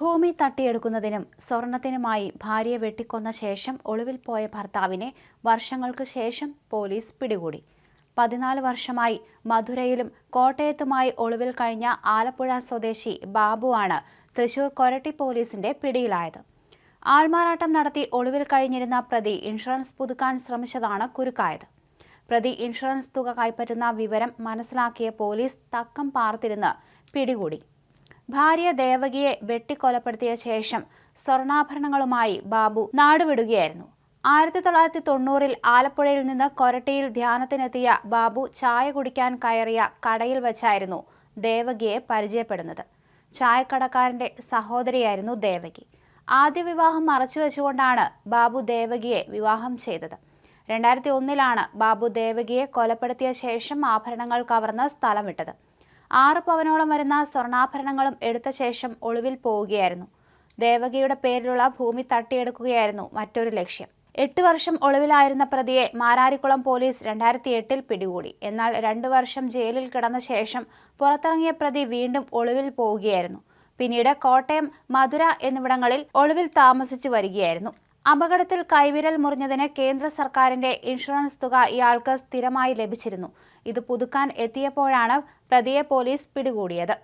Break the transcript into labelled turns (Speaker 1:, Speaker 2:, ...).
Speaker 1: ഭൂമി തട്ടിയെടുക്കുന്നതിനും സ്വർണത്തിനുമായി ഭാര്യയെ വെട്ടിക്കൊന്ന ശേഷം ഒളിവിൽ പോയ ഭർത്താവിനെ വർഷങ്ങൾക്ക് ശേഷം പോലീസ് പിടികൂടി. പതിനാല് വർഷമായി മധുരയിലും കോട്ടയത്തുമായി ഒളിവിൽ കഴിഞ്ഞ ആലപ്പുഴ സ്വദേശി ബാബുവാണ് തൃശൂർ കൊരട്ടി പോലീസിന്റെ പിടിയിലായത്. ആൾമാറാട്ടം നടത്തി ഒളിവിൽ കഴിഞ്ഞിരുന്ന പ്രതി ഇൻഷുറൻസ് പുതുക്കാൻ ശ്രമിച്ചതാണ് കുരുക്കായത്. പ്രതി ഇൻഷുറൻസ് തുക കൈപ്പറ്റുന്ന വിവരം മനസ്സിലാക്കിയ പോലീസ് തക്കം പാർത്തിരുന്ന് പിടികൂടി. ഭാര്യ ദേവകിയെ വെട്ടിക്കൊലപ്പെടുത്തിയ ശേഷം സ്വർണാഭരണങ്ങളുമായി ബാബു നാടുവിടുകയായിരുന്നു. ആയിരത്തി തൊള്ളായിരത്തി തൊണ്ണൂറിൽ ആലപ്പുഴയിൽ നിന്ന് കൊരട്ടിയിൽ ധ്യാനത്തിനെത്തിയ ബാബു ചായ കുടിക്കാൻ കയറിയ കടയിൽ വെച്ചായിരുന്നു ദേവകിയെ പരിചയപ്പെടുന്നത്. ചായക്കടക്കാരന്റെ സഹോദരിയായിരുന്നു ദേവകി. ആദ്യ വിവാഹം മറച്ചു വെച്ചുകൊണ്ടാണ് ബാബു ദേവകിയെ വിവാഹം ചെയ്തത്. രണ്ടായിരത്തി ഒന്നിലാണ് ബാബു ദേവകിയെ കൊലപ്പെടുത്തിയ ശേഷം ആഭരണങ്ങൾ കവർന്ന് സ്ഥലം വിട്ടത്. ആറ് പവനോളം വരുന്ന സ്വർണാഭരണങ്ങളും എടുത്ത ശേഷം ഒളിവിൽ പോവുകയായിരുന്നു. ദേവകിയുടെ പേരിലുള്ള ഭൂമി തട്ടിയെടുക്കുകയായിരുന്നു മറ്റൊരു ലക്ഷ്യം. എട്ട് വർഷം ഒളിവിലായിരുന്ന പ്രതിയെ മാരാരിക്കുളം പോലീസ് രണ്ടായിരത്തി എട്ടിൽ പിടികൂടി. എന്നാൽ രണ്ടു വർഷം ജയിലിൽ കിടന്ന ശേഷം പുറത്തിറങ്ങിയ പ്രതി വീണ്ടും ഒളിവിൽ പോവുകയായിരുന്നു. പിന്നീട് കോട്ടയം മധുര എന്നിവിടങ്ങളിൽ ഒളിവിൽ താമസിച്ചു വരികയായിരുന്നു. അപകടത്തിൽ കൈവിരൽ മുറിഞ്ഞതിന് കേന്ദ്ര സർക്കാരിന്റെ ഇൻഷുറൻസ് തുക ഇയാൾക്ക് സ്ഥിരമായി ലഭിച്ചിരുന്നു. ഇത് പുതുക്കാൻ എത്തിയപ്പോഴാണ് പ്രതിയെ പോലീസ് പിടികൂടിയത്.